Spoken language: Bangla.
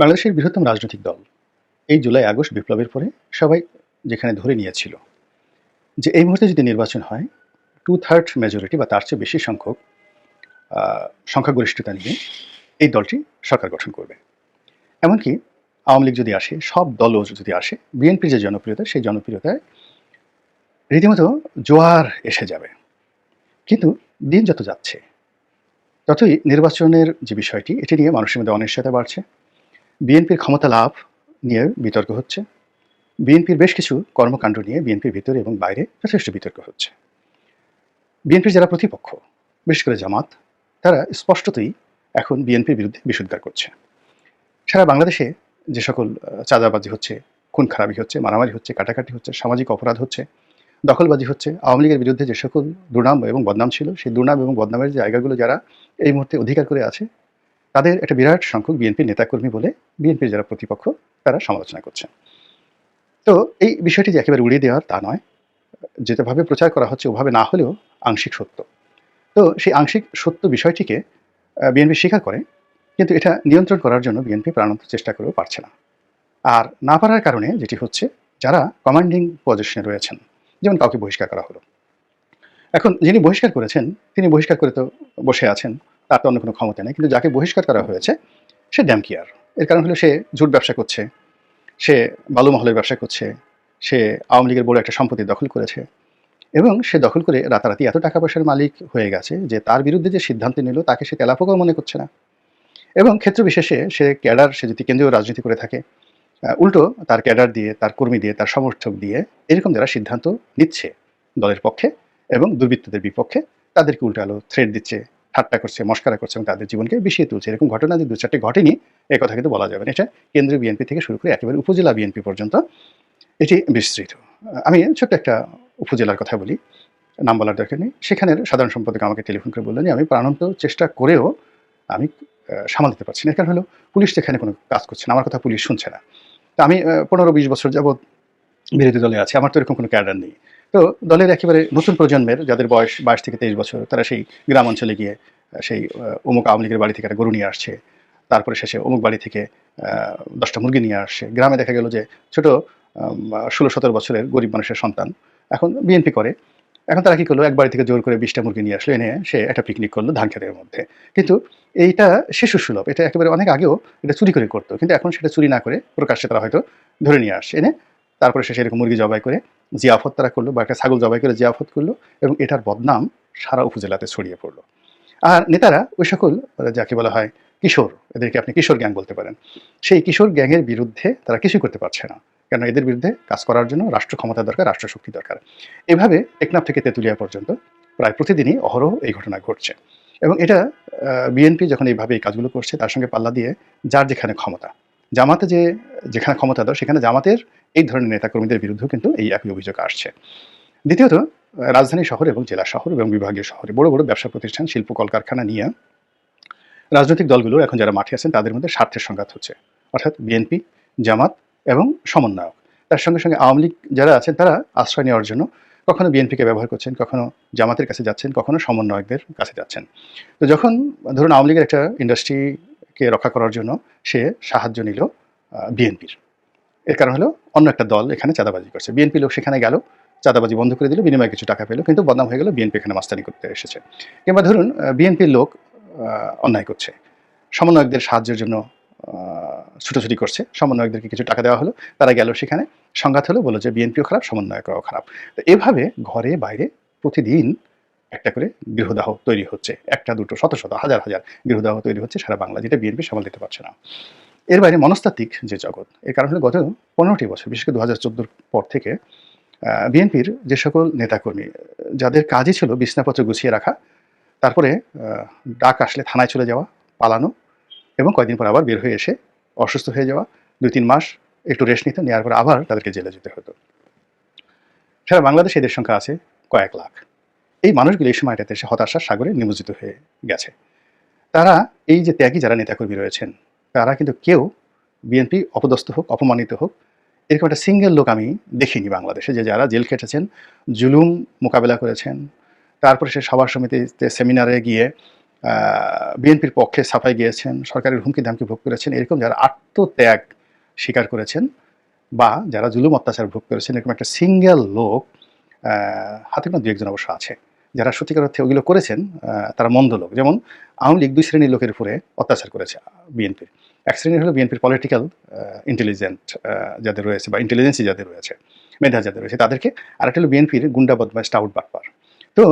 বাংলাদেশের বৃহত্তম রাজনৈতিক দল। এই জুলাই আগস্ট বিপ্লবের পরে সবাই যেখানে ধরে নিয়েছিল যে এই মুহূর্তে যদি নির্বাচন হয় টু থার্ড মেজরিটি বা তার চেয়ে বেশি সংখ্যক সংখ্যাগরিষ্ঠতা নিয়ে এই দলটি সরকার গঠন করবে। এমনকি আওয়ামী লীগ যদি আসে, সব দলও যদি আসে বিএনপির যে জনপ্রিয়তা, সেই জনপ্রিয়তায় রীতিমতো জোয়ার এসে যাবে। কিন্তু দিন যত যাচ্ছে, ততই নির্বাচনের যে বিষয়টি, এটি নিয়ে মানুষের মধ্যে অনিশ্চয়তা বাড়ছে। বিএনপির ক্ষমতা লাভ নিয়ে বিতর্ক হচ্ছে। বিএনপির বেশ কিছু কর্মকাণ্ড নিয়ে বিএনপির ভিতরে এবং বাইরে যথেষ্ট বিতর্ক হচ্ছে। বিএনপির যারা প্রতিপক্ষ, বিশেষ করে জামাত, তারা স্পষ্টতই এখন বিএনপির বিরুদ্ধে বিশুদ্ধার করছে। সারা বাংলাদেশে যে সকল চাঁদাবাজি হচ্ছে, খুন খারাপি হচ্ছে, মারামারি হচ্ছে, কাটাকাটি হচ্ছে, সামাজিক অপরাধ হচ্ছে, দখলবাজি হচ্ছে, আওয়ামী লীগের বিরুদ্ধে যে সকল দুর্নাম এবং বদনাম ছিল, সেই দুর্নাম এবং বদনামের জায়গাগুলো যারা এই মুহূর্তে অধিকার করে আছে তাদের একটা বিরাট সংখ্যক বিএনপির নেতাকর্মী বলে বিএনপির যারা প্রতিপক্ষ, তারা সমালোচনা করছেন। তো এই বিষয়টি যে একেবারে উড়িয়ে দেওয়ার তা নয়। যেভাবে প্রচার করা হচ্ছে ওভাবে না হলেও আংশিক সত্য। তো সেই আংশিক সত্য বিষয়টিকে বিএনপি স্বীকার করে, কিন্তু এটা নিয়ন্ত্রণ করার জন্য বিএনপি প্রাণান্ত চেষ্টা করেও পারছে না। আর না পারার কারণে যেটি হচ্ছে, যারা কমান্ডিং পজিশনে রয়েছেন, যেমন কাউকে বহিষ্কার করা হলো। এখন যিনি বহিষ্কার করেছেন, তিনি বহিষ্কার করে তো বসে আছেন। তার তো অন্য কোনো ক্ষমতা নেই। কিন্তু যাকে বহিষ্কার করা হয়েছে, সে ড্যামকিয়ার। এর কারণ হলো সে জুট ব্যবসা করছে, সে বালু মহলের ব্যবসা করছে, সে আওয়ামী লীগের বড় একটা সম্পত্তি দখল করেছে এবং সে দখল করে রাতারাতি এত টাকা পয়সার মালিক হয়ে গেছে যে তার বিরুদ্ধে যে সিদ্ধান্ত নিল তাকে সে তেলাপোকাও মনে করছে না। এবং ক্ষেত্র বিশেষে সে ক্যাডার, সে যদি কেন্দ্রীয় রাজনীতি করে থাকে উল্টো তার ক্যাডার দিয়ে, তার কর্মী দিয়ে, তার সমর্থক দিয়ে এরকম যারা সিদ্ধান্ত নিচ্ছে দলের পক্ষে এবং দুর্বৃত্তদের বিপক্ষে, তাদেরকে উল্টালো থ্রেড দিচ্ছে। ঠাট্টা করছে, মস্কারা করছে এবং তাদের জীবনকে বিষিয়ে তুলছে। এরকম ঘটনা যে দু চারটে ঘটেনি, এ কথা কিন্তু বলা যাবে না। এটা কেন্দ্রীয় বিএনপি থেকে শুরু করে একেবারে উপজেলা বিএনপি পর্যন্ত এটি বিস্তৃত। আমি ছোট্ট একটা উপজেলার কথা বলি, নাম বলার দরকার নেই। সেখানের সাধারণ সম্পাদক আমাকে টেলিফোন করে বললেন আমি প্রাণান্ত চেষ্টা করেও আমি সামাল দিতে পারছি না। কারণ হলো, পুলিশ সেখানে কোনো কাজ করছে না। আমার কথা পুলিশ শুনছে না। তা আমি পনেরো বিশ বছর যাবৎ বিরোধী দলে আছি। আমার তো এরকম কোনো ক্যাডার নেই। তো দলের একেবারে নতুন প্রজন্মের, যাদের বয়স বাইশ থেকে তেইশ বছর, তারা সেই গ্রাম অঞ্চলে গিয়ে সেই অমুক আওয়ামী লীগের বাড়ি থেকে একটা গরু নিয়ে আসছে, তারপরে শেষে অমুক বাড়ি থেকে দশটা মুরগি নিয়ে আসছে। গ্রামে দেখা গেল যে ছোট ষোলো সতেরো বছরের গরিব মানুষের সন্তান, এখন বিএনপি করে। এখন তারা কী করল? এক বাড়ি থেকে জোর করে বিশটা মুরগি নিয়ে আসলো, এনে সে একটা পিকনিক করল ধান খেতের মধ্যে। কিন্তু এইটা শিশু সুলভ, এটা একেবারে অনেক আগেও এটা চুরি করে করতো, কিন্তু এখন সেটা চুরি না করে প্রকাশ্যে তারা হয়তো ধরে নিয়ে আসে এনে তারপরে সে সেরকম মুরগি জবাই করে, জিয়াফত তারা করল বা একটা ছাগল জবাই করে জিয়াফত করল এবং এটার বদনাম সারা উপজেলাতে ছড়িয়ে পড়ল। আর নেতারা ওই সকল যাকে বলা হয় কিশোর, এদেরকে আপনি কিশোর গ্যাং বলতে পারেন। সেই কিশোর গ্যাংয়ের বিরুদ্ধে তারা কিছুই করতে পারছে না। কেন? এদের বিরুদ্ধে কাজ করার জন্য রাষ্ট্র ক্ষমতা দরকার রাষ্ট্রশক্তি দরকার। এভাবে টেকনাফ থেকে তেঁতুলিয়া পর্যন্ত প্রায় প্রতিদিনই অহরহ এই ঘটনা ঘটছে। এবং এটা বিএনপি যখন এইভাবে এই কাজগুলো করছে, তার সঙ্গে পাল্লা দিয়ে যার যেখানে ক্ষমতা। জামাতে যে, যেখানে ক্ষমতা দাও সেখানে জামাতের এই ধরনের নেতাকর্মীদের বিরুদ্ধেও কিন্তু এই একই অভিযোগ আসছে। দ্বিতীয়ত রাজধানী শহর এবং জেলা শহর এবং বিভাগীয় শহরে বড় বড় ব্যবসা প্রতিষ্ঠান, শিল্প কলকারখানা নিয়ে রাজনৈতিক দলগুলো এখন যারা মাঠে আছেন, তাদের মধ্যে স্বার্থের সংঘাত হচ্ছে। অর্থাৎ বিএনপি, জামাত এবং সমন্বয়ক। তার সঙ্গে সঙ্গে আওয়ামী লীগ যারা আছেন, তারা আশ্রয় নেওয়ার জন্য কখনো বিএনপিকে ব্যবহার করছেন, কখনো জামাতের কাছে যাচ্ছেন, কখনো সমন্বয়কদের কাছে যাচ্ছেন। তো যখন ধরুন আওয়ামী লীগের একটা ইন্ডাস্ট্রিকে রক্ষা করার জন্য সে সাহায্য নিল বিএনপির। এর কারণ হলো অন্য একটা দল এখানে চাঁদাবাজি করছে। বিএনপি লোক সেখানে গেল চাঁদাবাজি বন্ধ করে দিল, বিনিময়ে কিছু টাকা পেল, কিন্তু বদনাম হয়ে গেল বিএনপি এখানে মাস্তানি করতে এসেছে। কিংবা ধরুন বিএনপির লোক অন্যায় করছে। সমন্বয়কদের সাহায্যের জন্য ছুটোছুটি করছে। সমন্বয়কদেরকে কিছু টাকা দেওয়া হলো, তারা গেল সেখানে, সংঘাত হলো, বলো যে বিএনপিও খারাপ, সমন্বয়করাও খারাপ। তো এভাবে ঘরে বাইরে প্রতিদিন একটা করে গৃহদাহ তৈরি হচ্ছে। একটা, দুটো, শত শত, হাজার হাজার গৃহদাহ তৈরি হচ্ছে সারা বাংলা, যেটা বিএনপি সামাল দিতে পারছে না। এর বাইরে মনস্তাত্ত্বিক যে জগৎ, এর কারণ হলো গত পনেরোটি বছর, বিশেষ করে দু পর থেকে বিএনপির যে সকল নেতাকর্মী, যাদের কাজই ছিল বিছনাপত্র গুছিয়ে রাখা, তারপরে ডাক আসলে থানায় চলে যাওয়া, পালানো এবং কয়েকদিন পর আবার বের হয়ে এসে অসুস্থ হয়ে যাওয়া দুই তিন মাস একটু রেস্ট নিতে, নেওয়ার পর আবার তাদেরকে জেলে যেতে হতো। সারা বাংলাদেশে এদের সংখ্যা আছে কয়েক লাখ। এই মানুষগুলো এই সময়টাতে এসে হতাশার সাগরে নিমজ্জিত হয়ে গেছে। তারা এই যে ত্যাগী যারা নেতাকর্মী রয়েছেন, তারা কিন্তু কেউ বিএনপি অপদস্থ হোক, অপমানিত হোক এরকম একটা সিঙ্গেল লোক আমি দেখিনি বাংলাদেশে, যে যারা জেল খেটেছেন, জুলুম মোকাবেলা করেছেন। তারপরে সে সভা সমিতিতে সেমিনারে গিয়ে বিএনপির পক্ষে ছাপাই গিয়েছেন, সরকারের হুমকি ধামকি ভোগ করেছেন, এরকম যারা আত্মত্যাগ স্বীকার করেছেন বা যারা জুলুম অত্যাচার ভোগ করেছেন, এরকম একটা সিঙ্গেল লোক হাতে কোনো দু একজন অবশ্য আছে। যারা সত্যিকার অর্থে ওগুলো করেছেন তারা মন্দ লোক। যেমন আওয়ামী লীগ দুই শ্রেণির লোকের উপরে অত্যাচার করেছে বিএনপির এক শ্রেণির হলো বিএনপির পলিটিক্যাল ইন্টেলিজেন্ট যাদের রয়েছে বা ইন্টেলিজেন্সি যাদের রয়েছে, মেধা যাদের রয়েছে, তাদেরকে আরেকটা হলো বিএনপির গুন্ডা বদমাস স্টাউট বাটপার। তো